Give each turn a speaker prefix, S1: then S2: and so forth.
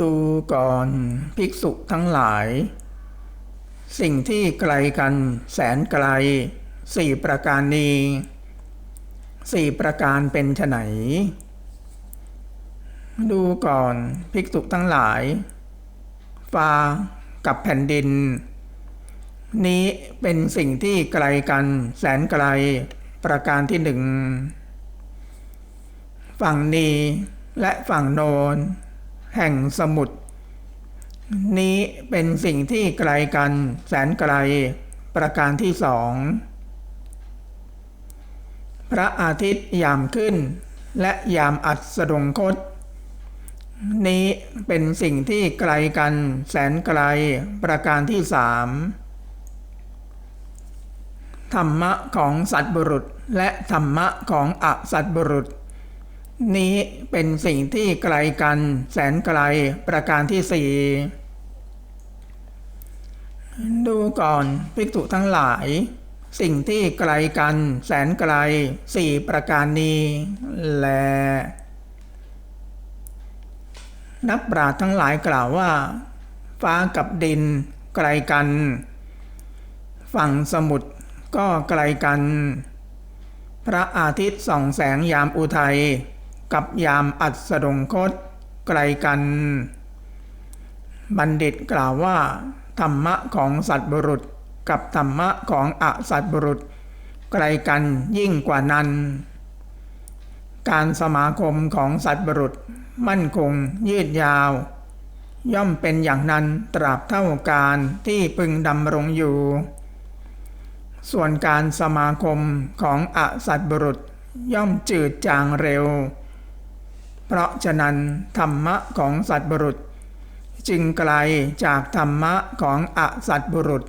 S1: ดูก่อนภิกษุทั้งหลาย สิ่งที่ไกลกันแสนไกลสี่ประการนี้สี่ประการเป็นไฉนดูก่อนภิกษุทั้งหลาย ฟ้ากับแผ่นดิน นี้เป็นสิ่งที่ไกลกันแสนไกลประการที่หนึ่งฝั่งนี้และฝั่งโนน แห่งสมุทรนี้เป็นสิ่งที่ไกลกันแสนไกลประการที่สอง พระอาทิตย์ยามขึ้น และยามอัสดงคต นี้เป็นสิ่งที่ไกลกันแสนไกลประการที่สามธรรมะของสัตว์บุรุษและธรรมะของอสัตว์บุรุษ นี้เป็นสิ่งที่ไกลกันแสนไกลประการที่สี่ดูก่อนภิกษุทั้งหลาย สิ่งที่ไกลกันแสนไกลสี่ประการนี้แล นักปราชญ์ทั้งหลายกล่าวว่า ฟ้ากับดินไกลกัน ฝั่งสมุทรก็ไกลกัน พระอาทิตย์ส่องแสงยามอุทัย กับยามอัสดงคตไกลกัน บัณฑิตกล่าวว่า ธรรมะของสัตว์บุรุษ กับธรรมะของอสัตว์บุรุษ ไกลกันยิ่งกว่านั้น การสมาคมของสัตว์บุรุษ มั่นคงยืดยาว ย่อมเป็นอย่างนั้นตราบเท่าการที่พึงดำรงอยู่ ส่วนการสมาคมของอสัตว์บุรุษย่อมจืดจางเร็ว เพราะฉะนั้นธรรมะของสัตว์บุรุษ จึงไกลจากธรรมะของอสัตว์บุรุษ